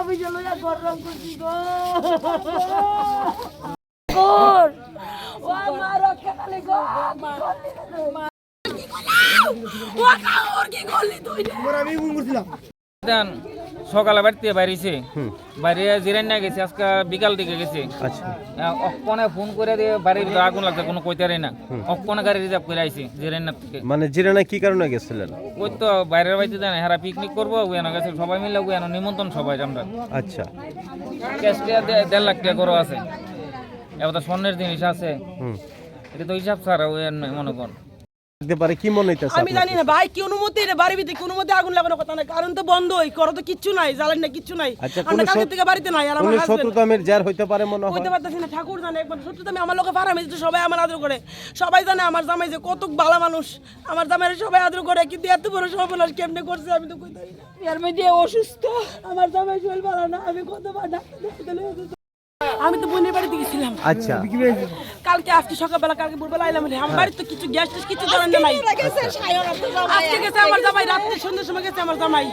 আমি চলো যা গরম করছি গো কর রক্ষা কালে গো ও কাউর কি করলি তুই রে? দেন সকালে বাড়িতে বাইরেছে বাইরে জিরান না গেছে আজকে বিকাল দিকে গেছে। আচ্ছা। অকপনে ফোন করে দিয়ে বাড়ির ভিতরে আগুন লাগছে কোনো কইতারে না। অকপনে গাড়ি রিজার্ভ করে আইছে জিরান্নার থেকে। মানে জিরানায় কি কারণে গেছিলেন? ওই তো বাইরের বাড়িতে দেন হারা পিকনিক করব উয়ানো গেছে সবাই মিলে উয়ানো নিমন্ত্রণ সবাই আমরা। আচ্ছা। ক্যাশ টিয়া দেড় লাখ টাকা করে আছে। এবার তো স্বর্ণের জিনিস আছে। এটা তো হিসাব ছাড়া ওই মনে কর। দেখতে পারে কি মনে হইতেছে আমি জানি না ভাই কি অনুমতি রে বাড়ির ভিতরে কি অনুমতি আগুন লাগানোর কথা না কারণ তো বন্ধই করো তো কিচ্ছু নাই জ্বালানি না কিচ্ছু নাই। আচ্ছা, আমরা কালকে থেকে বাড়িতে নাই আর আমার হাজবেন্ড শত্রুতামের জার হইতে পারে মনে হয়? কইতে পারতেছি না ঠাকুর জানে একবার সত্যি আমার লোকে পারামি তো সবাই আমার আদর করে। সবাই জানে আমার জামাই যে কত ভালো মানুষ আমার জামাইয়ের সবাই আদর করে কিন্তু এত বড় সর্বনাশ কেমনে করছে আমি তো কইতে পারি না। এর মধ্যে অসুস্থ আমার জামাই শরীর ভালো না আমি ডাক্তার দেখাতে। আমি তো বোনের বাড়িতে গেছিলাম। আচ্ছা। কালকে আজকে সকালবেলা কালকে ভোরবেলা আইলাম রে। আমার বাড়িতে তো কিছু গ্যাস ট্যাস কিছু জানেন না নাই। আজকে গেছে আমার জামাই রাত্রে সন্ধ্যার সময় গেছে আমার জামাই।